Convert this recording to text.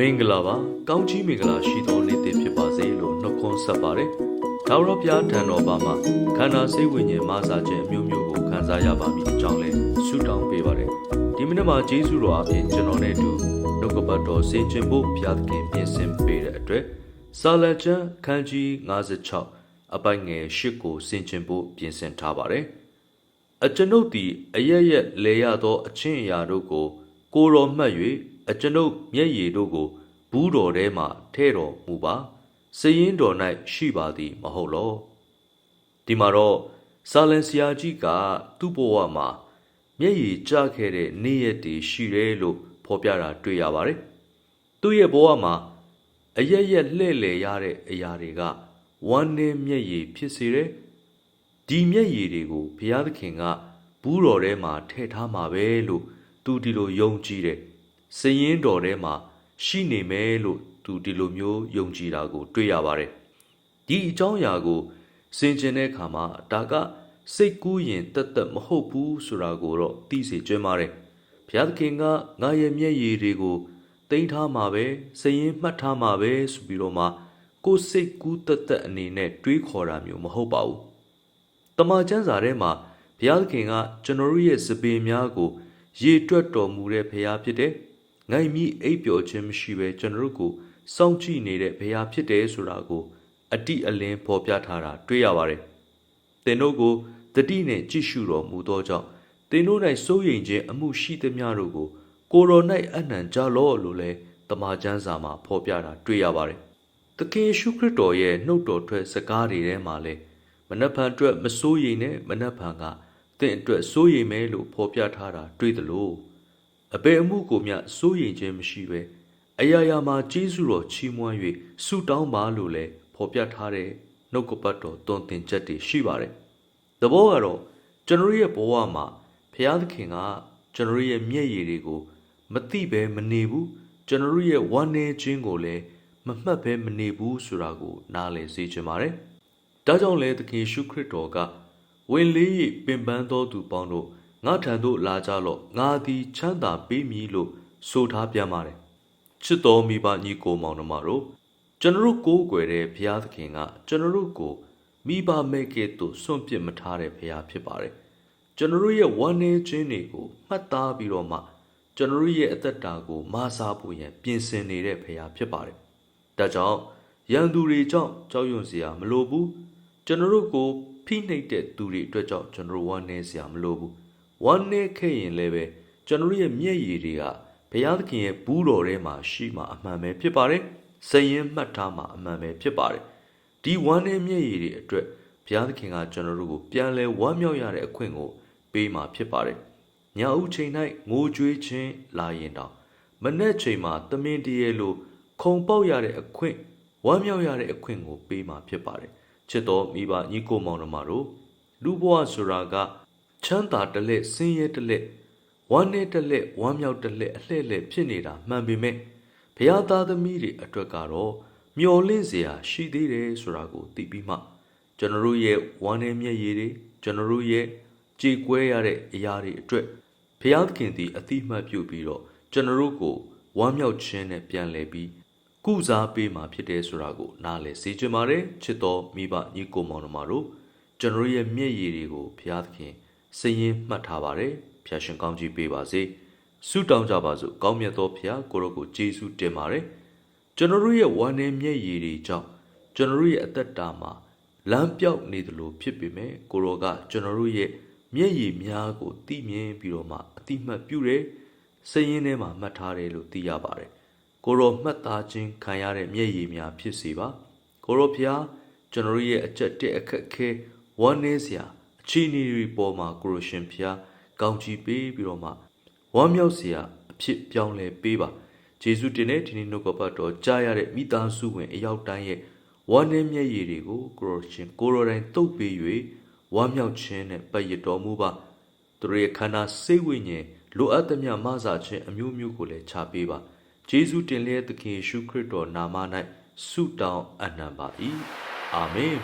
မင်္ဂလာပါကောင်းချီးမင်္ဂလာရှိသောနေ့တစ်ဖြစ်ပါစေလို့နှုတ်ခွန်းဆက်ပါတယ်ဒါဝရဘုရားထံတော်ဘာမှာခန္ဓာစိတ်ဝိညာဉ်မဆာခြင်းအမျိုးမျိုးကိုခံစားရပါမည်အကြောင်းလဲဆုတောင်းပေးပါတယ်ဒီမိနစ်မှာဂျေစုတော်အပြင်ကျွန်တော်နဲ့အတူနှုတ်ကပတ်တော်ဆင်ခြင်ဖို့ဘုရားသခင်ပြင်ဆင်ပေးတဲ့အတွက်စာလကျမ်းခန်းကြီး56အပိုင်ငယ်၈ကိုဆင်ခြင်ဖို့ပြင်ဆင်ထားပါတယ်အကျွန်ုပ်သည်အရရက်လေရသောအချင်းအရာတို့ကိုကိုယ်တော်မှတ်၍ အကျွန်ုပ်မျက်ရည်တို့ကိုဘူးတော်ထဲမှထဲတော်မူပါစည်ရင်တော်၌ရှိပါသည်မဟုတ်လောဒီမှာတော့ဆာလန်ဆရာကြီးကသူ့ဘဝမှာမျက်ရည်ကျခဲ့တဲ့နေ့ရက်တွေရှိတယ်လို့ဖော်ပြတာတွေ့ရပါတယ်သူ့ရဲ့ဘဝမှာအရက်ရက်လှဲ့လေရတဲ့အရာတွေကဝမ်းနည်းမျက်ရည်ဖြစ်စေတယ်ဒီမျက်ရည်တွေကိုဘုရားသခင်ကဘူးတော်ထဲမှာထည့်ထားမှာပဲလို့သူဒီလိုယုံကြည်တယ် စည်ရင်တော်ထဲမှာရှိနေမယ်လို့သူဒီလိုမျိုးယုံကြည်တာကို တွေ့ရပါတယ်ဒီအကြောင်းအရာကိုစင်ကျင်တဲ့အခါမှာဒါကစိတ်ကူးရင်တက်တက်မဟုတ်ဘူးဆိုတာကိုတော့သိစေကျွမ်းပါတယ်ဘုရားသခင်ကငါရဲ့မျက်ရည်တွေကိုတိမ့်ထားမှာပဲစည်ရင်မှတ်ထားမှာပဲဆိုပြီးတော့မှကိုယ်စိတ်ကူးတက်တက်အနေနဲ့တွေးခေါ်တာမျိုးမဟုတ်ပါဘူးတမန်ကျမ်းစာထဲမှာဘုရားသခင်ကကျွန်တော်တို့ရဲ့စပင်များကို ရေတွက်တော်မူတဲ့ဘုရားဖြစ်တယ်။ ငိုင်မိအိပ်ပျော်ခြင်းမရှိဘဲကျွန်တော်တို့ကိုစောင့်ကြည့်နေတဲ့ဘုရားဖြစ်တယ်ဆိုတာကိုအတိအလင်းဖော်ပြထားတာတွေ့ရပါတယ်။သင်တို့ကိုတတိနဲ့ကြည့်ရှုတော်မူသောကြောင့်သင်တို့၌စိုးရိမ်ခြင်းအမှုရှိသမျှတို့ကိုကိုယ်တော်၌အနံကြလော့လို့လဲတမန်ကျမ်းစာမှာဖော်ပြတာတွေ့ရပါတယ်။သခင်ယေရှုခရစ်တော်ရဲ့နှုတ်တော်ထွက်စကားတွေထဲမှာလဲမနက်ဖြန်အတွက်မစိုးရိမ်နဲ့မနက်ဖြန်ကတင့်အတွက်စိုးရိမ်မယ်လို့ဖော်ပြထားတာတွေ့သလို အပေအမှုကိုမျှစိုးရိမ်ခြင်းမရှိပဲအရာရာမှာကျေးဇူးတော်ချီးမွမ်း၍ဆုတောင်းပါလို့လည်းဖော်ပြထားတဲ့နှုတ်ကပတ်တော်တွင်တင်ချက်တွေရှိပါတယ်။သဘောကတော့ကျွန်တော်ရဲ့ဘဝမှာဘုရားသခင်ကကျွန်တော်ရဲ့မျက်ရည်တွေကိုမသိပဲမနေဘူးကျွန်တော်ရဲ့ဝမ်းနည်းခြင်းကိုလည်းမမှတ်ပဲမနေဘူးဆိုတာကို နားလည်စေချင်ပါတယ်။ဒါကြောင့်လဲသခင်ရှုခရစ်တော်ကဝင်လေး၏ပင်ပန်းသောသူပေါင်းတို့ ငါထံသို့လာကြလော့ငါသည်ချမ်းသာပေးမည်လို့ဆိုထားပြန်ပါတယ်ချစ်တော်မိဘညီကိုမောင်နှမတို့ကျွန်တော်တို့ကိုးကွယ်တဲ့ဘုရားသခင်ကကျွန်တော်တို့ကိုမိဘမဲ့ကဲ့သို့စွန့်ပစ်မထားတဲ့ဘုရားဖြစ်ပါတယ်ကျွန်တော်တို့ရဲ့ဝမ်းနည်းခြင်းတွေကိုမှတ်သားပြီးတော့မှကျွန်တော်တို့ရဲ့အသက်တာကိုမဆာဖို့ရန်ပြင်ဆင်နေတဲ့ဘုရားဖြစ်ပါတယ်ဒါကြောင့်ရန်သူတွေကြောင့်ကြောက်ရွံ့စရာမလိုဘူးကျွန်တော်တို့ကိုဖိနှိပ်တဲ့သူတွေအတွက်ကြောင့်ကျွန်တော်တို့ဝမ်းနည်းစရာမလိုဘူး ဝမ်းနည်းခဲ့ရင်လည်းပဲကျွန်တော်တို့ရဲ့မျက်ရည်တွေကဘုရားသခင်ရဲ့ဘူးတော်ထဲမှာရှိမှအမှန်ပဲဖြစ်ပါတယ်စရင်မှတ်ထားမှအမှန်ပဲဖြစ်ပါတယ်ဒီဝမ်းနည်းမျက်ရည်တွေအတွက်ဘုရားသခင်ကကျွန်တော်တို့ကိုပြန်လဲဝမ်းမြောက်ရတဲ့အခွင့်ကိုပေးမှဖြစ်ပါတယ်ညဦးချိန်၌ငိုကြွေးခြင်းလာရင်တောင်မနေ့ချိန်မှာတမင်တရေလိုခုံပေါက်ရတဲ့အခွင့်ဝမ်းမြောက်ရတဲ့အခွင့်ကိုပေးမှဖြစ်ပါတယ်ချစ်တော်မိဘညီကိုမောင်နှမတို့လူဘဝဆိုတာက ချမ်းသာတစ်လက်ဆင်းရဲတစ်လက်ဝမ်းနည်းတစ်လက်ဝမ်းမြောက်တစ်လက်အလှဲ့လက်ဖြစ်နေတာမှန်ပေမဲ့ဘုရားသားသမီးတွေအတွက်ကတော့မျော်လင့်စရာရှိသေးတယ်ဆိုတာကိုသိပြီးမှကျွန်တော်တို့ရဲ့ဝမ်းနည်းမျက်ရည်တွေကျွန်တော်တို့ရဲ့ကြေကွဲရတဲ့အရာတွေအတွက်ဘုရားသခင်သည်အတိမတ်ပြုပြီးတော့ကျွန်တော်တို့ကိုဝမ်းမြောက်ခြင်းနဲ့ပြန်လည်ပြီးကုစားပေးမှာဖြစ်တယ်ဆိုတာကိုနားလည်စေချင်ပါတယ်ချစ်တော်မိဘညီကိုမောင်နှမတို့ကျွန်တော်ရဲ့မျက်ရည်တွေကိုဘုရားသခင် စည်ရင်မှတ်ထားပါတယ်ဖျာရှင်ကောင်းကြီးပေးပါစေဆုတောင်းကြပါစို့ကောင်းမြတ်သောဘုရားကိုရောကိုယေရှုတင်ပါတယ်ကျွန်တော်ရဲ့ဝမ်းနည်းမျက်ရည်တွေကြောင့်ကျွန်တော်ရဲ့အသက်တာမှာလမ်းပြောက်နေသလိုဖြစ်ပေမဲ့ကိုရောကကျွန်တော်ရဲ့မျက်ရည်များကိုသိမြင်ပြီးတော့မှအတိမတ်ပြုတယ်စည်ရင်ထဲမှာမှတ်ထားတယ်လို့သိရပါတယ်ကိုရောမှတ်သားခြင်းခံရတဲ့မျက်ရည်များဖြစ်စေပါကိုရောဖျားကျွန်တော်ရဲ့အကြက်တဲ့အခက်ခဲဝမ်းနည်းစရာအ ခြေအနေတွေပေါ်မှာကိုရောရှင်ဖျားကောင်းချီးပေးပြီးတော့မှဝမ်းမြောက်စရာအဖြစ်ပြောင်းလဲပေးပါဂျေစုတင်တဲ့ဒီနေ့နှုတ်ကပတ်တော်ကြားရတဲ့မိသားစုဝင်အယောက်တိုင်းရဲ့ဝမ်းနည်းမျက်ရည်တွေကိုကိုရောရှင်ကိုရောတိုင်းတုပ်ပေး၍ဝမ်းမြောက်ခြင်းနဲ့ပတ်ရတော်မူပါသူတို့ရဲ့ခန္ဓာစိတ်ဝိညာဉ်လိုအပ်သမျှမဆာခြင်းအမျိုးမျိုးကိုလည်းချပေးပါယေရှုတင်လျက်သခင်ယေရှုခရစ်တော်နာမ၌ဆုတောင်းအပ်နှံပါ၏အာမင်